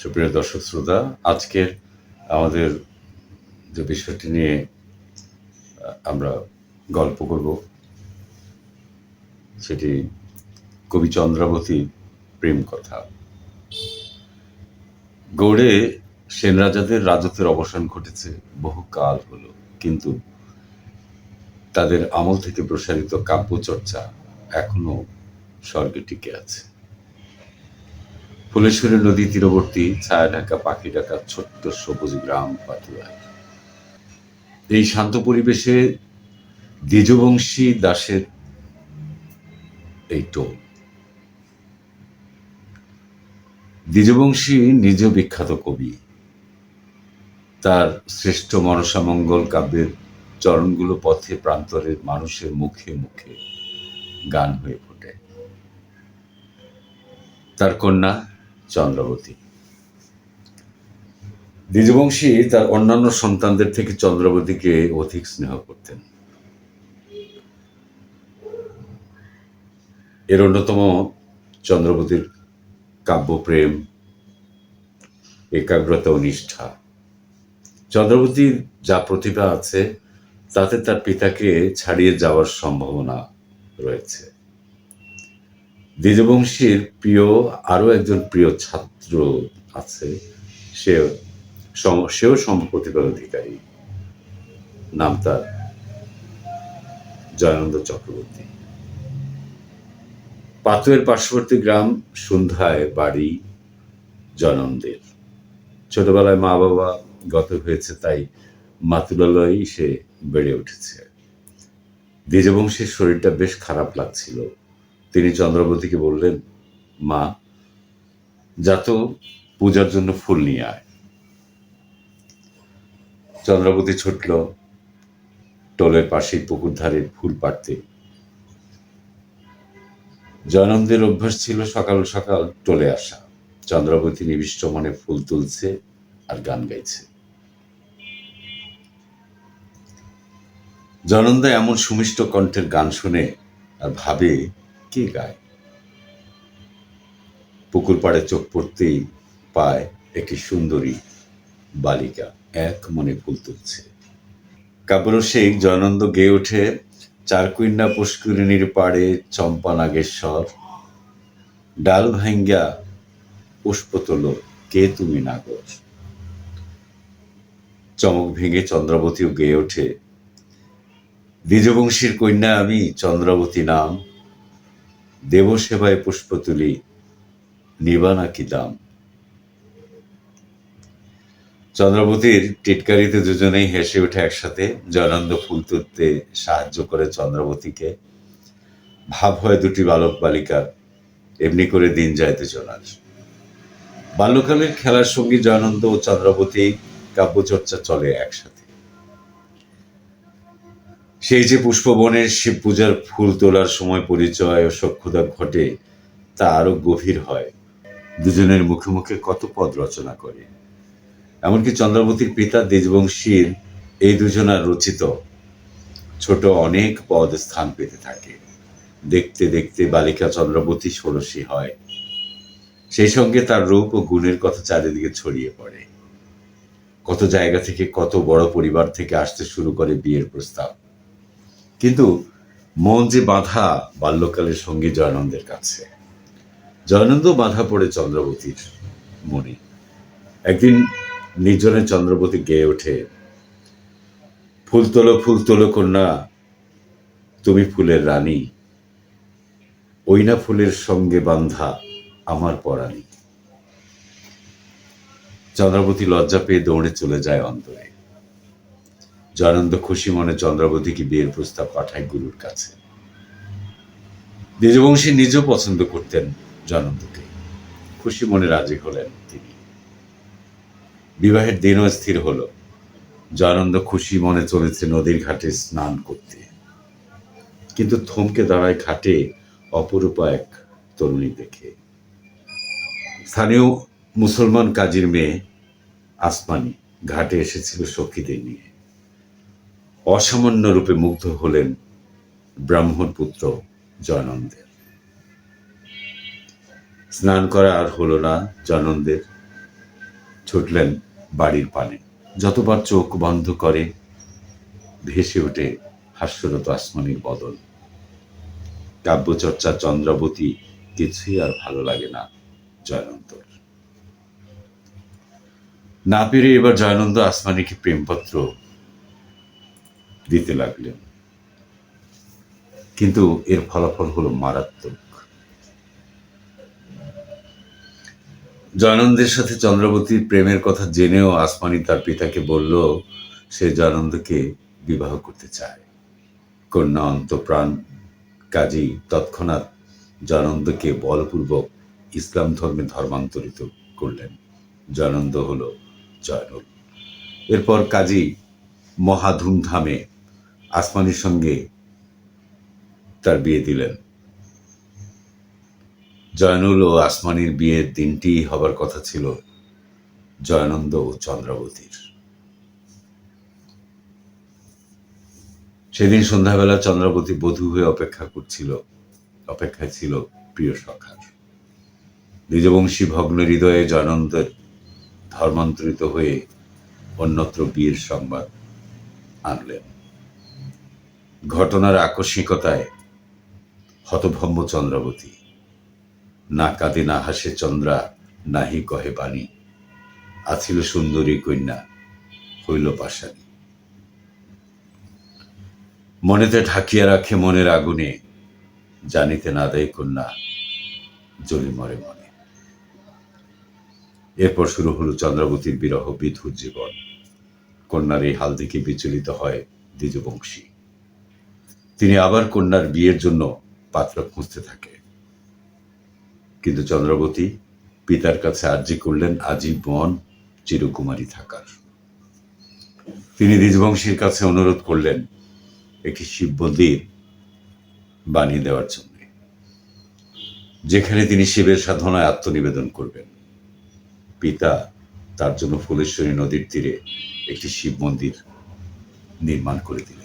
সুপ্রিয় দর্শক শ্রোতা, আজকের আমাদের যে বিষয়টি নিয়ে আমরা গল্প করব, সেটি কবি চন্দ্রাবতী প্রেম কথা। গৌড়ে সেন রাজাদের রাজত্বের অবসান ঘটেছে বহু কাল হলো, কিন্তু তাদের আমল থেকে প্রসারিত কাব্য চর্চা এখনও স্বর্গে টিকে আছে। ফুলেশ্বরী নদী তীরবর্তী ছায়া ঢাকা পাখি ঢাকা ছোট্ট সবুজ গ্রাম পাটুয়ায় এই শান্ত পরিবেশে দ্বিজবংশী দাসের এই টোল। দ্বিজবংশী নিজ বিখ্যাত কবি, তার শ্রেষ্ঠ মনসামঙ্গল কাব্যের চরণগুলো পথে প্রান্তরের মানুষের মুখে মুখে গান হয়ে ফোটে। তার কন্যা চন্দ্রাবতী। দ্বিজবংশী তার অন্যান্য সন্তানদের থেকে চন্দ্রাবতীকে অধিক স্নেহ করতেন। এর অন্যতম চন্দ্রবতীর কাব্যপ্রেম একাগ্রতা ও নিষ্ঠা। চন্দ্রবতীর যা প্রতিভা আছে, তাতে তার পিতাকে ছাড়িয়ে যাওয়ার সম্ভাবনা রয়েছে। দ্বিজবংশীর প্রিয় আরও একজন প্রিয় ছাত্র আছে সে সেও সমপ্রতিভার অধিকারী নাম তার জয়ানন্দ চক্রবর্তী। পাতুয়ের পার্শ্ববর্তী গ্রাম সন্ধ্যায় বাড়ি জনন্দের ছোটবেলায় মা বাবা গত হয়েছে, তাই মাতুলালয়েই সে বেড়ে উঠেছে। দ্বিজবংশীর শরীরটা বেশ খারাপ লাগছিল। তিনি চন্দ্রবতীকে বললেন, মা, যা তো পূজার জন্য ফুল নিয়ে আয়। চন্দ্রবতী ছুটল টোলের পাশেই পুকুর ধারে ফুল পাড়তে। জয়নন্দের অভ্যাস ছিল সকাল সকাল টোলে আসা। চন্দ্রবতী নিবিষ্ট মনে ফুল তুলছে আর গান গাইছে। জনন্দা এমন সুমিষ্ট কণ্ঠের গান শুনে আর ভাবে কে গায়? পুকুর পাড়ে চোখ পড়তেই পায় একটি সুন্দরী বালিকা। এক মনে ফুল তুলছে। কাব্যরসিক জয়নন্দ গেয়ে ওঠে চারকুইন্ডা পুষ্করিণীর পাড়ে চম্পা নাগেশ্বর ডাল ভাঙ্গা পুষ্প তোলো, কে তুমি নাগর? চমক ভেঙে চন্দ্রাবতীও গেয়ে ওঠে। দ্বিজবংশীর কন্যা আমি, চন্দ্রাবতী নাম। দেবসেবায় পুষ্প তুলি, নিবানা কি দাম? চন্দ্রবতীর টিটকারিতে দুজনেই হেসে ওঠে একসাথে, জয়ানন্দ ফুল তুলতে সাহায্য করে চন্দ্রবতীকে। ভাব হয় দুটি বালক বালিকার, এমনি করে দিন যায় দুজনার বাল্যকালের খেলার সঙ্গী জয়ানন্দ ও চন্দ্রবতী কাব্যচর্চা চলে একসাথে। সেই যে পুষ্পবনের শিব পূজার ফুল তোলার সময় পরিচয় ও সক্ষতা ঘটে, তা আরও গভীর হয়। দুজনের মুখে মুখে কত পদ রচনা করে। এমনকি চন্দ্রবতীর পিতা দেশবংশীর এই দুজনার রচিত ছোট অনেক পদ স্থান পেতে থাকে। দেখতে দেখতে বালিকা চন্দ্রবতী ষোড়শী হয়। সেই সঙ্গে তার রূপ ও গুণের কথা চারিদিকে ছড়িয়ে পড়ে। কত জায়গা থেকে কত বড় পরিবার থেকে আসতে শুরু করে বিয়ের প্রস্তাব। কিন্তু মন যে বাধা বাল্যকালের সঙ্গী জয়ানন্দের কাছে। জয়ানন্দ বাধা পড়ে চন্দ্রবতীর মনে। একদিন নির্জনে চন্দ্রবতী গেয়ে ওঠে ফুল তোলো ফুল কন্যা, তুমি ফুলের রানী। ওই না ফুলের সঙ্গে বান্ধা আমার পরাণী। চন্দ্রবতী লজ্জা পেয়ে দৌড়ে চলে যায় অন্তরে। জয়ানন্দ খুশি মনে চন্দ্রবতীকে বিয়ের প্রস্তাব পাঠায় গুরুর কাছে। দ্বিজবংশী নিজেও পছন্দ করতেন জয়ানন্দকে। খুশি মনে রাজি হলেন তিনি। বিবাহের দিনও স্থির হলো। জয়ানন্দ খুশি মনে চলেছে নদীর ঘাটে স্নান করতে। কিন্তু থমকে দাঁড়ায় ঘাটে অপরূপা এক তরুণী দেখে। স্থানীয় মুসলমান কাজীর মেয়ে আসমানি ঘাটে এসেছিল সখীদের নিয়ে। অসামান্য রূপে মুগ্ধ হলেন ব্রাহ্মণ পুত্র জয়ানন্দের স্নান করা আর হলো না জয়নন্দের ছুটলেন বাড়ির পানে। যতবার চোখ বন্ধ করে, ভেসে ওঠে হাস্যরত আসমানির বদল। কাব্যচর্চা চন্দ্রাবতী কিছুই আর ভালো লাগে না জয়নন্দর না পেরে এবার জয়নন্দ আসমানিকে প্রেমপত্র দিতে লাগলেন কিন্তু এর ফলাফল হলো মারাত্মক। জয়নন্দের সাথে চন্দ্রবতীর প্রেমের কথা জেনেও আসমানি তার পিতাকে বলল, সে জয়নন্দকে বিবাহ করতে চায়। কন্যা অন্তপ্রাণ কাজী তৎক্ষণাৎ জয়নন্দকে বলপূর্বক ইসলাম ধর্মে ধর্মান্তরিত করলেন। জয়নন্দ হল জয়নুল। এরপর কাজী মহা ধুমধামে আসমানির সঙ্গে তার বিয়ে দিলেন। জয়নুল ও আসমানির বিয়ের দিনটি হবার কথা ছিল জয়ানন্দ ও চন্দ্রাবতীর। সেদিন সন্ধ্যাবেলা চন্দ্রাবতী বধূ হয়ে অপেক্ষা করছিল, অপেক্ষায় ছিল প্রিয় সখার। নিজবংশী ভগ্ন হৃদয়ে জয়নন্দের ধর্মান্তরিত হয়ে অন্যত্র বিয়ের সংবাদ আনলেন। ঘটনার আকস্মিকতায় হতভম্ব চন্দ্রাবতী। না কাঁদে, না হাসে চন্দ্রা, নাহি কহে বাণী। আছিল সুন্দরী কন্যা, হইল পাশানি মনেতে ঢাকিয়া রাখে মনের আগুনে, জানিতে না দেয় কন্যা, জ্বলি মরে মনে। এরপর শুরু হলো চন্দ্রাবতীর বিরহ বিধুর জীবন। কন্যার এই হাল দেখে বিচলিত হয় দ্বিজবংশী। তিনি আবার কন্যার বিয়ের জন্য পাত্র খুঁজতে থাকে। কিন্তু চন্দ্রবতী পিতার কাছে আর্জি করলেন আজীবন চিরকুমারী থাকার। তিনি দ্বিজবংশীর কাছে অনুরোধ করলেন একটি শিব মন্দির বানিয়ে দেওয়ার জন্য, যেখানে তিনি শিবের সাধনায় আত্মনিবেদন করবেন। পিতা তার জন্য ফুলেশ্বরী নদীর তীরে একটি শিব মন্দির নির্মাণ করে দিলেন।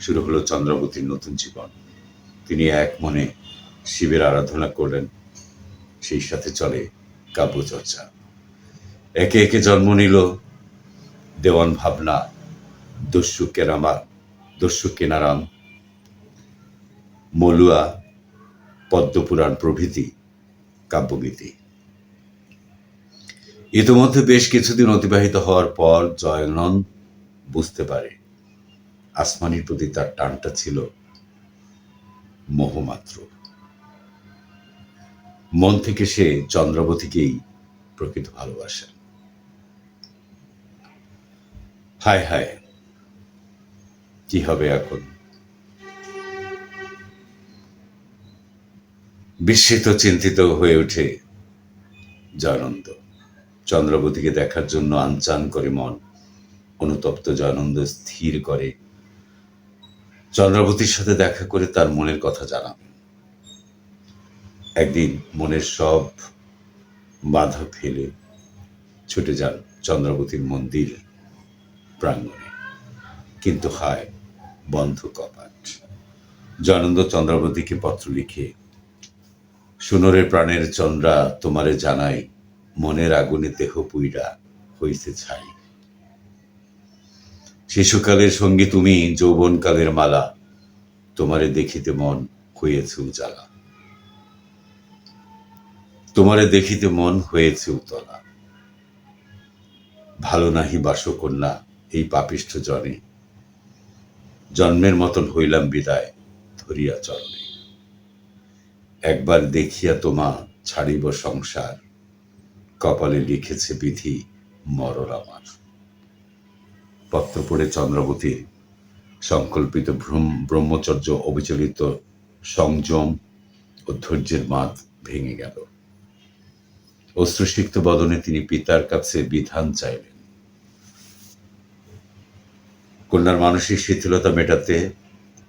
শুরু হলো চন্দ্রবতীর নতুন জীবন। তিনি এক মনে শিবের আরাধনা করলেন, সেই সাথে চলে কাব্যচর্চা। একে একে জন্ম নিল দেওয়ান ভাবনা, দস্যু কেরামা, দস্যু কেনারাম, মলুয়া, পদ্মপুরাণ প্রভৃতি কাব্যগীতি। ইতিমধ্যে বেশ কিছুদিন অতিবাহিত হওয়ার পর জয়নন্দ বুঝতে পারে আসমানির প্রতি তার টানটা ছিল মোহমাত্র। মন থেকে সে চন্দ্রবতীকেই প্রকৃত ভালোবাসেন হায় হায়, কি হবে এখন? বিস্মিত, চিন্তিত হয়ে ওঠে জয়ানন্দ। চন্দ্রবতীকে দেখার জন্য আনচান করে মন। অনুতপ্ত জয়ানন্দ স্থির করে চন্দ্রবতীর সাথে দেখা করে তার মনের কথা জানাবেন একদিন মনের সব বাধা ফেলে ছুটে যান চন্দ্রবতীর মন্দির প্রাঙ্গণে। কিন্তু হায়, বন্ধ কপাট। জয়ানন্দ চন্দ্রবতীকে পত্র লিখে, সুনরের প্রাণের চন্দ্রা তোমারে জানাই, মনের আগুনে দেহ পুইরা হইতে ছাই। শিশুকালের সঙ্গে তুমি যৌবনকালের মালা। তোমারে দেখিতে মন হয়েছে উজালা। তোমারে দেখিতে মন হয়েছে উতলা। ভালো নাহি বাসকন্যা এই পাপিষ্ঠ জনে। জন্মের মতন হইলাম বিদায় ধরিয়া চরণে। একবার দেখিয়া তোমা ছাড়িব সংসার। কপালে লিখেছে বিধি মরণ আমার। পত্র পড়ে চন্দ্রবতীর সংকল্পিত ব্রহ্মচর্য অবিচলিত সংযম ও ধৈর্যের বাঁধ ভেঙে গেল। অশ্রুসিক্ত বদনে তিনি পিতার কাছে বিধান চাইলেন। কন্যার মানসিক শিথিলতা মেটাতে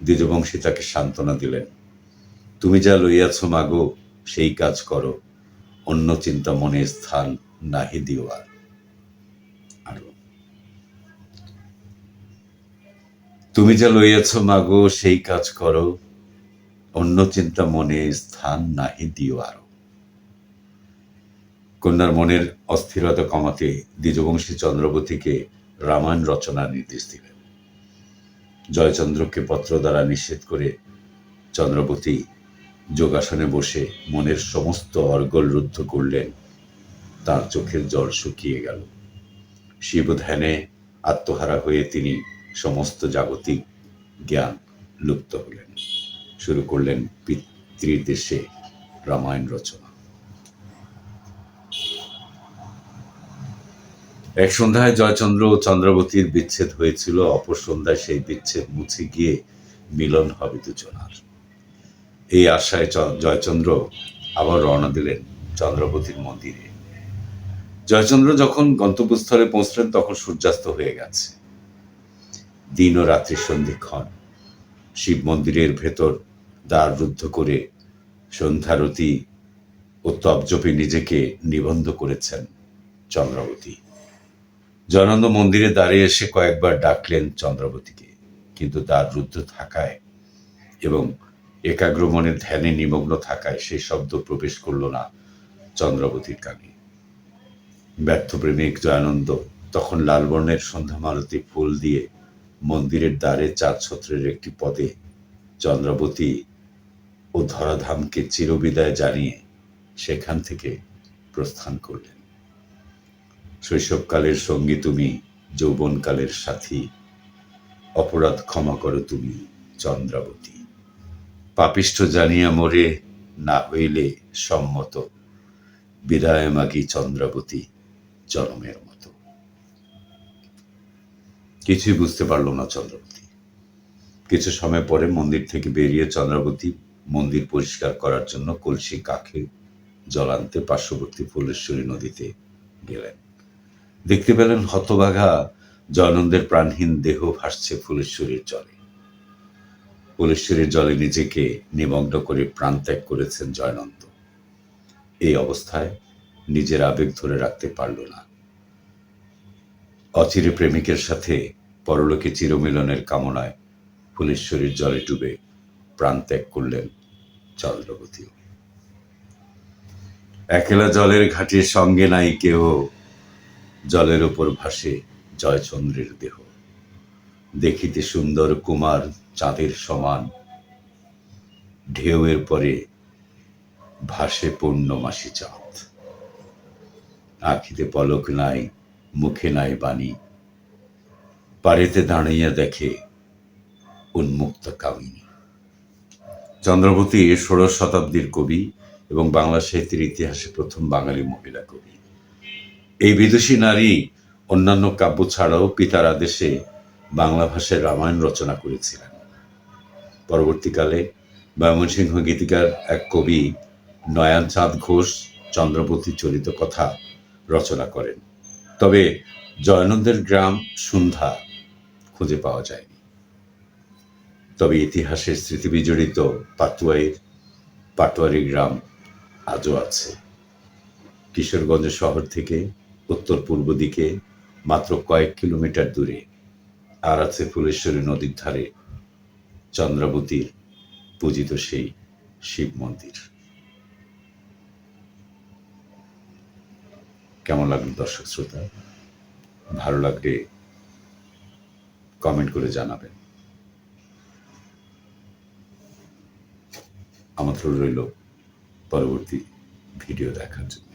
দ্বিজবংশী তাকে সান্ত্বনা দিলেন। তুমি যা লইয়াছ, মাগো, সেই কাজ করো। অন্য চিন্তা মনে স্থান নাহি দিও আরও তুমি যা লইয়াছ, মাগো, সেই কাজ করো। অন্য চিন্তা মনে স্থান নাহি দিও আরও। কন্যার মনের অস্থিরতা কমাতে দ্বিজবংশী চন্দ্রবতীকে রামায়ণ রচনার নির্দেশ দিলেন। জয়চন্দ্রকে পত্র দ্বারা নিষেধ করে চন্দ্রবতী যোগাসনে বসে মনের সমস্ত অর্গল রুদ্ধ করলেন। তার চোখের জল শুকিয়ে গেল। শিব ধ্যানে আত্মহারা হয়ে তিনি সমস্ত জাগতিক জ্ঞান লুপ্ত হলেন। শুরু করলেন পিতৃদেশে রামায়ণ রচনা। এক সন্ধ্যায় জয়চন্দ্র ও চন্দ্রবতীর বিচ্ছেদ হয়েছিল। অপর সন্ধ্যায় সেই বিচ্ছেদ মুছে গিয়ে মিলন হবে দুজনার। এই আশায় জয়চন্দ্র আবার রওনা দিলেন চন্দ্রবতীর মন্দিরে। জয়চন্দ্র যখন গন্তব্যস্থলে পৌঁছলেন, তখন সূর্যাস্ত হয়ে গেছে। দিন ও রাত্রি সন্ধিক্ষণ। শিব মন্দিরের ভেতর দ্বার রুদ্ধ করে সন্ধ্যারতি ও তপজপে নিজেকে নিবন্ধ করেছেন চন্দ্রবতী। জয়ানন্দ মন্দিরে দাঁড়িয়ে এসে কয়েকবার ডাকলেন চন্দ্রবতীকে, কিন্তু দ্বার রুদ্ধ থাকায় এবং একাগ্র মনে ধ্যানে নিমগ্ন থাকায় সেই শব্দ প্রবেশ করল না চন্দ্রবতীর কানে। ব্যর্থ প্রেমিক জয়ানন্দ তখন লালবর্ণের সন্ধ্যামালতি ফুল দিয়ে মন্দিরের দ্বারে চার ছত্রের একটি পদে চন্দ্রবতী ও ধরাধামকে চিরবিদায় জানিয়ে সেখান থেকে প্রস্থান করলেন। শৈশবকালের সঙ্গী তুমি, যৌবনকালের সাথী। অপরাধ ক্ষমা করো তুমি, চন্দ্রাবতী। পাপিষ্ঠ জানিয়া মোরে না হইলে সম্মত। বিদায় মাগি চন্দ্রাবতী, জনমের কিছুই বুঝতে পারল না চন্দ্রবতী কিছু সময় পরে মন্দির থেকে বেরিয়ে চন্দ্রাবতী মন্দির পরিষ্কার করার জন্য কলসি কাকে জল আনতে পার্শ্ববর্তী ফুলেশ্বরী নদীতে গেলেন। দেখতে পেলেন হতবাঘা জয়ানন্দের প্রাণহীন দেহ ভাসছে ফুলেশ্বরীর জলে। ফুলেশ্বরীর জলে নিজেকে নিমগ্ন করে প্রাণত্যাগ করেছেন জয়নন্দ। এই অবস্থায় নিজের আবেগ ধরে রাখতে পারল না। অচিরে প্রেমিকের সাথে পরলোকে চিরমিলনের কামনায় ফুলেশ্বরীর জলে ডুবে প্রাণ ত্যাগ করলেন চন্দ্রবতীও। একলা জলের ঘাটের সঙ্গে নাই কেহ, জলের ওপর ভাসে জয়চন্দ্রের দেহ। দেখিতে সুন্দর কুমার চাঁদের সমান, ঢেউয়ের পরে ভাসে পূর্ণমাসী চাঁদ। আখিতে পলক নাই, মুখে নাই বাণী পারেতে দাঁড়াইয়া দেখে উন্মুক্ত কামিনী চন্দ্রবতী ষোড়শ শতাব্দীর কবি এবং বাংলা সাহিত্যের ইতিহাসে প্রথম বাঙালি মহিলা কবি। এই বিদুষী নারী অন্যান্য কাব্য ছাড়াও পিতার আদেশে বাংলা ভাষায় রামায়ণ রচনা করেছিলেন। পরবর্তীকালে ময়মনসিংহ গীতিকার এক কবি নয়ন চাঁদ ঘোষ চন্দ্রবতী চরিত কথা রচনা করেন। তবে জয়ানন্দের গ্রাম সন্ধ্যা খুঁজে পাওয়া যায়নি। তবে ইতিহাসের স্মৃতি বিজড়িত পাটুয়াইয়ের পাটোয়ারি গ্রাম আজও আছে। কিশোরগঞ্জ শহর থেকে উত্তর পূর্ব দিকে মাত্র কয়েক কিলোমিটার দূরে আর আছে ফুলেশ্বরী নদীর ধারে চন্দ্রাবতীর পূজিত সেই শিব মন্দির। কেমন লাগল দর্শক শ্রোতা? ভালো লাগলে কমেন্ট করে জানাবেন। আমাদের রইল পরবর্তী ভিডিও দেখার জন্য।